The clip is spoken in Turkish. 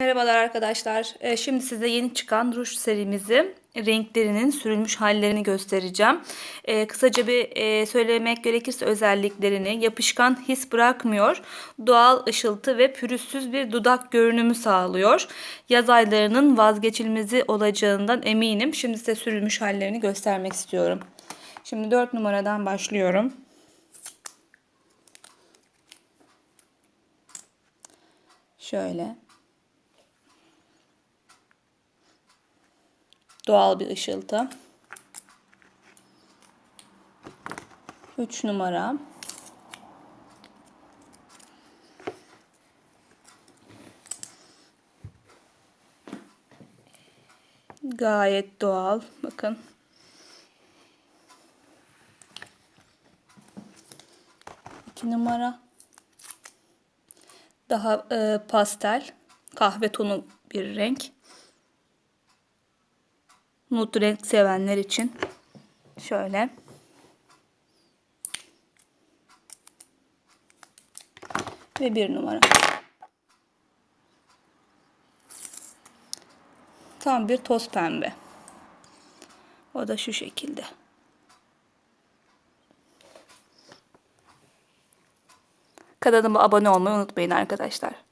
Merhabalar arkadaşlar. Ee, Şimdi size yeni çıkan ruj serimizi renklerinin sürülmüş hallerini göstereceğim. Ee, Kısaca bir e, söylemek gerekirse özelliklerini yapışkan his bırakmıyor. Doğal ışıltı ve pürüzsüz bir dudak görünümü sağlıyor. Yaz aylarının vazgeçilmezi olacağından eminim. Şimdi size sürülmüş hallerini göstermek istiyorum. Şimdi 4 numaradan başlıyorum. Şöyle. Doğal bir ışıltı. 3 numara. Gayet doğal. Bakın. İki numara. Daha e, pastel, kahve tonu bir renk. Nude renk sevenler için şöyle. Ve bir numara. Tam bir toz pembe. O da şu şekilde. Kanalıma abone olmayı unutmayın arkadaşlar.